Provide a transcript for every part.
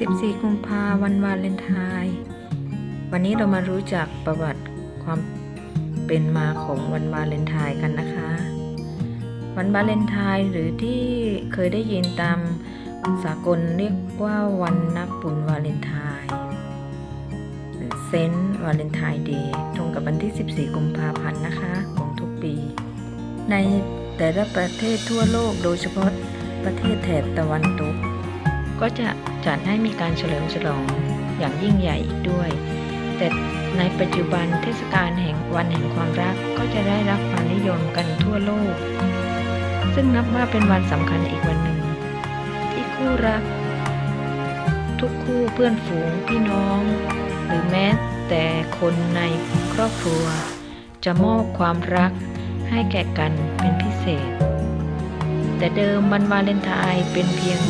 14 กุมภาวันวาเลนไทน์วันนี้เรามารู้จักประวัติความเป็นมาของวันวาเลนไทน์กันนะคะ วันวาเลนไทน์หรือที่เคยได้ยินตามสากลเรียกว่าวันนักบุญวาเลนไทน์หรือเซนต์วาเลนไทน์เดย์ตรงกับวันที่ 14 กุมภาพันธ์นะคะของทุกปี ในแต่ละประเทศทั่วโลกโดยเฉพาะประเทศแถบตะวันตกก็จะ จัดให้มีการเฉลิมฉลองอย่างยิ่งใหญ่อีกด้วย แต่ในปัจจุบันเทศกาลแห่งวันแห่งความรักก็จะได้รับความนิยมกันทั่วโลก ซึ่งนับว่าเป็นวันสำคัญอีกวันหนึ่ง ที่คู่รัก ทุกคู่เพื่อนฝูงพี่น้อง หรือแม้แต่คนในครอบครัว จะมอบความรักให้แก่กันเป็นพิเศษ แต่เดิมวันวาเลนไทน์เป็นเพียง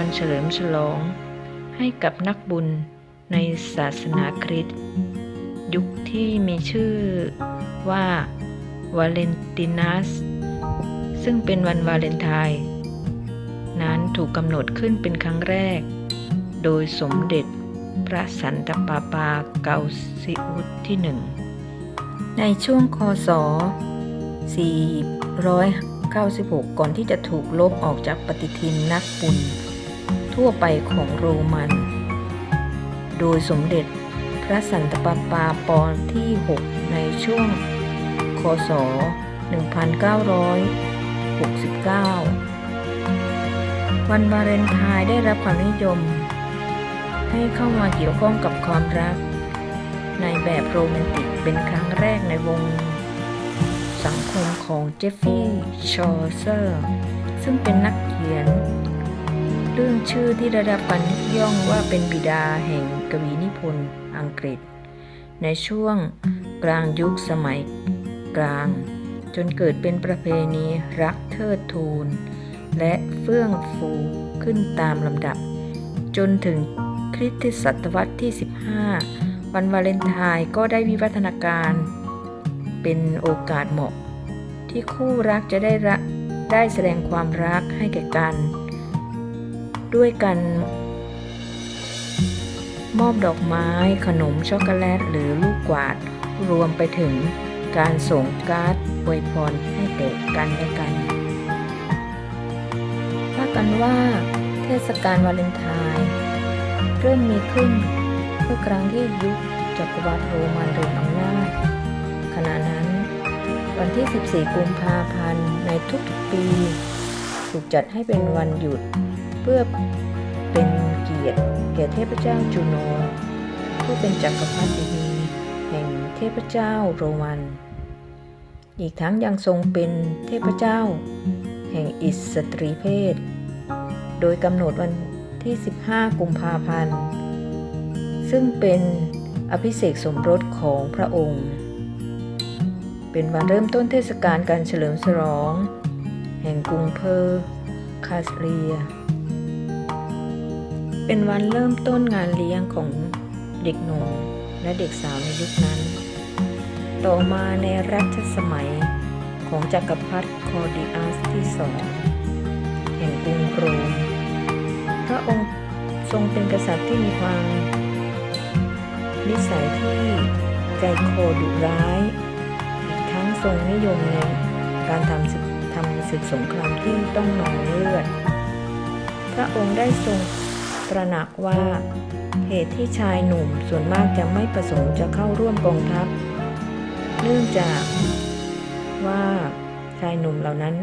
วันเฉลิมฉลอง ให้กับนักบุญในศาสนาคริสต์ยุคที่มีชื่อว่าวาเลนตินัส ซึ่งเป็นวันวาเลนไทน์นั้นถูกกำหนดขึ้นเป็นครั้งแรก โดยสมเด็จพระสันตะปาปาเกาซิอุสที่หนึ่ง ในช่วงคศ 496 ก่อนที่จะถูกลบออกจากปฏิทินนักบุญ ทั่วไปของโรมัน โดยสมเด็จพระสันตะปาปาปอที่ 6 ในช่วง คศ 1969 วันวาเลนไทน์ได้รับความนิยม ให้เข้ามาเกี่ยวข้องกับความรัก ในแบบโรแมนติกเป็นครั้งแรกในวงสังคมของเจฟฟี่ ชอเซอร์ ซึ่งเป็นนักเขียน เรื่องชื่อที่ได้รับการยกย่องว่าเป็นบิดาแห่งกวีนิพนธ์อังกฤษ ในช่วงกลางยุคสมัยกลาง จนเกิดเป็นประเพณีรักเทิดทูน และเฟื่องฟูขึ้นตามลำดับ จนถึงคริสตศตวรรษที่ 15 วันวาเลนไทน์ก็ได้วิวัฒนาการ เป็นโอกาสเหมาะ ที่คู่รักจะได้ระได้แสดงความรักให้แก่กัน ด้วยกันมอบดอกไม้ ขนมช็อกโกแลต หรือลูกกวาด รวมไปถึงการส่งการ์ดอวยพรให้แก่กันและกันว่ากันว่า เทศกาลวาเลนไทน์เริ่มมีขึ้นเมื่อครั้งที่ยุคจักรวรรดิโรมันเรืองอำนาจขณะนั้น วันที่ 14 กุมภาพันธ์ในทุกๆปี ถูกจัดให้เป็นวันหยุด เพื่อเป็นเกียรติแก่เทพเจ้าจูโน ผู้เป็นจักรพรรดินีแห่งเทพเจ้าโรมัน อีกทั้งยังทรงเป็นเทพเจ้า แห่งอิสตรีเพศ โดยกำหนดวันที่ 15 กุมภาพันธ์ ซึ่งเป็นอภิเษกสมรสของพระองค์ เป็นวันเริ่มต้นเทศกาลการเฉลิมฉลอง แห่งกรุงเพอร์คาสเรีย เป็นวันเริ่มต้นงานเลี้ยงของเด็กหนุ่มและเด็กสาวในยุคนั้น ต่อมาในรัชสมัยของจักรพรรดิคอร์ดิอัสที่สองแห่งกรุงโรมพระองค์ทรงเป็นกษัตริย์ที่มีความนิสัยที่ใจคอดุร้ายอีกทั้งทรงนิยมในการทำศึกทำศึกสงครามที่ต้องนองเลือด พระองค์ได้ทรง ตระหนักว่าเหตุที่ชายหนุ่มส่วนมากจะไม่ประสงค์จะเข้าร่วมกองทัพ เนื่องจากว่าชายหนุ่มเหล่านั้น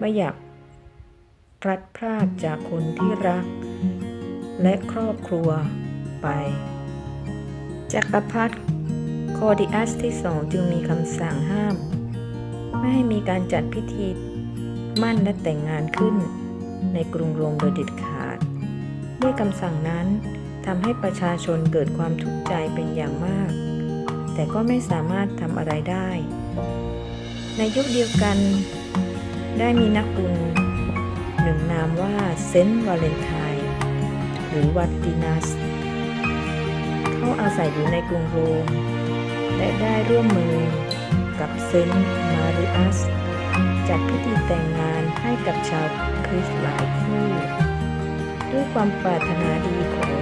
ไม่อยากพลัดพรากจากคนที่รัก และครอบครัวไป จักรพรรดิคอร์ดิอัสที่สองจึงมีคำสั่งห้าม ไม่ให้มีการจัดพิธีมั่นและแต่งงานขึ้นในกรุงโรมโดยเด็ดขาด ด้วยคำสั่งนั้นทำให้ประชาชนเกิดความทุกข์ใจเป็นอย่างมาก แต่ก็ไม่สามารถทำอะไรได้ ในยุคเดียวกัน ได้มีนักบุญหนึ่งนามว่าเซนต์วาเลนไทน์หรือวัตตินัส เขาอาศัยอยู่ในกรุงโรมและได้ร่วมมือกับเซนต์มาริอัสจัดพิธีแต่งงานให้กับชาวคริสต์หลายคู่ ด้วยความปรารถนาดีของ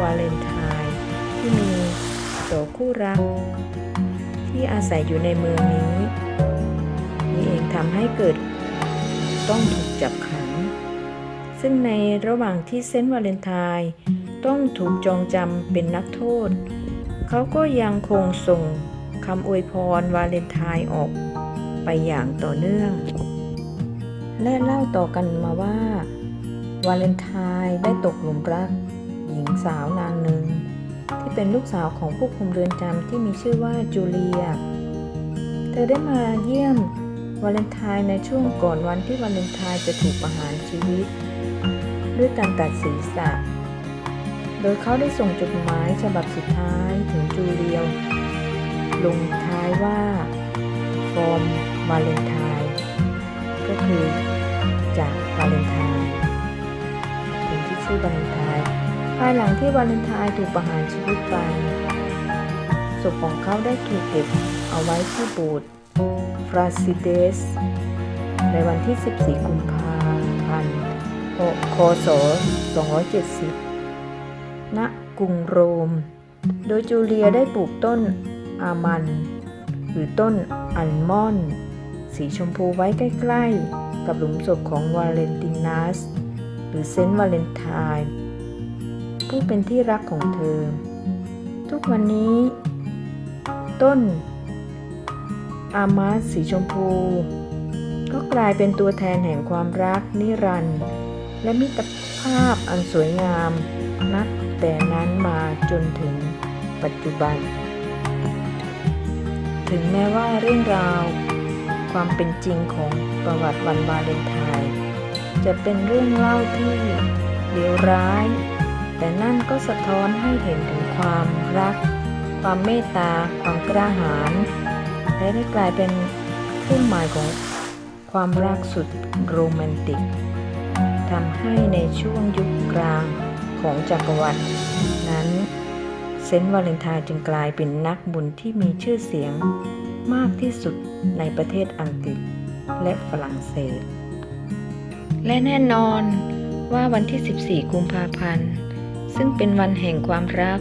วาเลนไทน์ที่มีต่อคู่รัก ที่อาศัยอยู่ในเมืองนี้นี่เองทำให้เกิดต้องถูกจับขัง ซึ่งในระหว่างที่เซนต์วาเลนไทน์ต้องถูกจองจำเป็นนักโทษ เขาก็ยังคงส่งคำอวยพรวาเลนไทน์ออกไปอย่างต่อเนื่อง และเล่าต่อกันมาว่า วาเลนไทน์ได้ตกหลุมรัก หญิงสาวนางหนึ่ง ที่เป็นลูกสาวของผู้คุมเรือนจำที่มีชื่อว่าจูเลีย เธอได้มาเยี่ยมวาเลนไทน์ในช่วงก่อนวันที่วาเลนไทน์จะถูกประหารชีวิต ด้วยการตัดศีรษะ โดยเขาได้ส่งจดหมายฉบับสุดท้ายถึงจูเลียลงท้ายว่าฟอร์มวาเลนไทน์ก็คือจากวาเลนไทน์ ชื่อวาเลนไทน์ภายหลังที่วาเลนไทน์ถูกประหารชีวิตไปศพของเขาได้ถูกเก็บเอาไว้ที่โบสถ์ฟราซิเดส ในวันที่ 14 กุมภาพันธ์คศ 270 ณ กรุงโรม โดยจูเลียได้ปลูกต้นอามัน หรือต้นอัลมอนด์สีชมพูไว้ใกล้ ๆ กับหลุมศพของวาเลนตินัส หรือเซนต์วาเลนไทน์ผู้เป็นที่รักของเธอ ทุกวันนี้ ต้น อามาสสีชมพู ก็กลายเป็นตัวแทนแห่งความรักนิรันดร์และมิตรภาพอันสวยงามนับแต่นั้นมาจนถึงปัจจุบัน ถึงแม้ว่าเรื่องราวความเป็นจริงของประวัติวันวาเลนไทน์ จะเป็นเรื่องเล่าที่เลวร้าย แต่นั่นก็สะท้อนให้เห็นถึงความรัก ความเมตตา ความกล้าหาญและได้กลายเป็นเครื่องหมายของความรักสุดโรแมนติกทำให้ในช่วงยุคกลางของจักรวรรดินั้น เซนต์วาเลนไทน์จึงกลายเป็นนักบุญที่มีชื่อเสียงมากที่สุดในประเทศอังกฤษและฝรั่งเศส และแน่นอนว่าวันที่ 14 กุมภาพันธ์ ซึ่งเป็นวันแห่งความรัก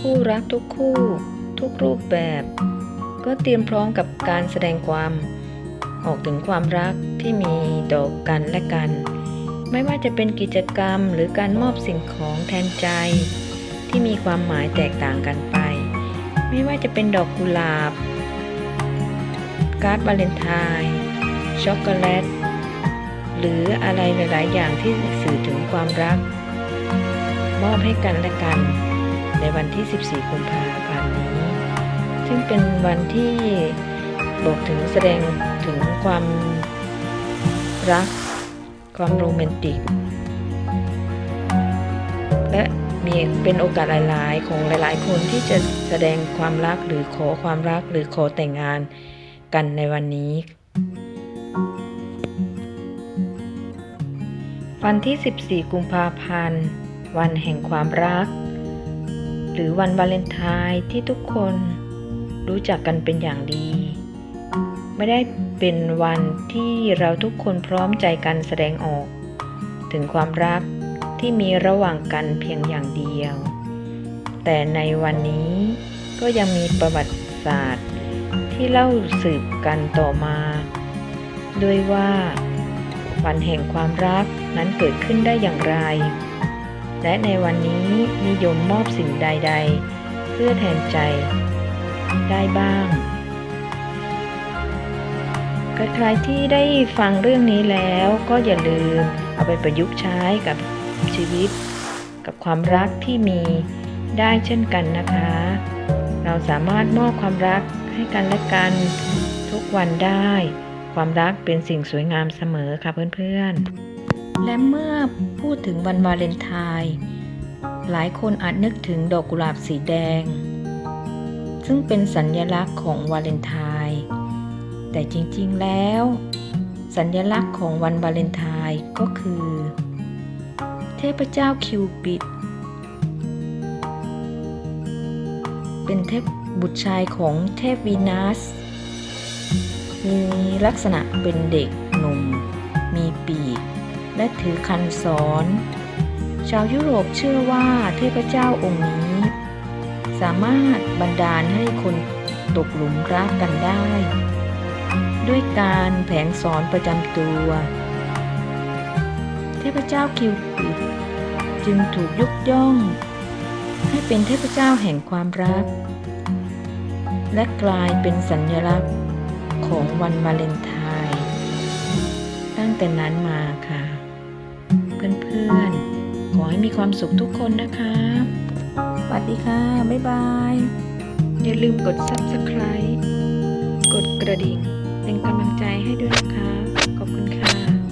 คู่รักทุกคู่ ทุกรูปแบบ ก็เตรียมพร้อมกับการแสดงความ ออกถึงความรักที่มีต่อกันและกัน ไม่ว่าจะเป็นกิจกรรมหรือการมอบสิ่งของแทนใจ ที่มีความหมายแตกต่างกันไป ไม่ว่าจะเป็นดอกกุหลาบ การ์ดวาเลนไทน์ช็อกโกแลต หรืออะไรหลาย ๆ อย่างที่สื่อถึงความรัก มอบให้กันและกัน ในวันที่ 14 กุมภาพันธ์นี้ ซึ่งเป็นวันที่บอกถึงแสดงถึงความรัก ความโรแมนติก และมีเป็นโอกาสหลาย ๆ ของหลาย ๆ คนที่จะแสดงความรักหรือขอความรักหรือขอแต่งงานกันในวันนี้ วันที่ 14 กุมภาพันธ์ วันแห่งความรัก หรือวันวาเลนไทน์ที่ทุกคนรู้จักกันเป็นอย่างดี ไม่ได้เป็นวันที่เราทุกคนพร้อมใจกันแสดงออก ถึงความรักที่มีระหว่างกันเพียงอย่างเดียว แต่ในวันนี้ก็ยังมีประวัติศาสตร์ ที่เล่าสืบกันต่อมา ด้วยว่า วันแห่งความรัก นั้นเกิดขึ้นได้อย่างไร และในวันนี้นิยมมอบสิ่งใด ๆ เพื่อแทนใจ ได้บ้าง ใครๆที่ได้ฟังเรื่องนี้แล้วก็อย่าลืมเอาไปประยุกต์ใช้กับชีวิต กับความรักที่มีได้เช่นกันนะคะ เราสามารถมอบความรักให้กันและกันทุกวันได้ ความรักเป็นสิ่งสวยงามเสมอค่ะเพื่อนๆ และเมื่อพูดถึงวันวาเลนไทน์หลายคนอาจนึกถึงดอกกุหลาบสีแดง ซึ่งเป็นสัญญลักษณ์ของวาเลนไทน์แต่จริงๆแล้ว สัญญลักษณ์ของวันวาเลนไทน์ก็คือ เทพเจ้าคิวปิด เป็นเทพบุตรชายของเทพวีนัส มีลักษณะเป็นเด็กหนุ่ม มีปีก และถือคันศรชาวยุโรปเชื่อว่าเทพเจ้าองค์นี้ สามารถบันดาลให้คนตกหลุมรักกันได้ ด้วยการแผงสอนประจำตัว เทพเจ้าคิวปิดจึงถูกยกย่อง ให้เป็นเทพเจ้าแห่งความรัก และกลายเป็นสัญลักษณ์ของวันวาเลนไทน์ตั้งแต่นั้นมาค่ะ เพื่อนๆ ขอให้มีความสุขทุกคนนะคะสวัสดีค่ะ บ๊ายบาย อย่าลืมกด subscribe กดกระดิ่ง เป็นกำลังใจให้ด้วยนะคะ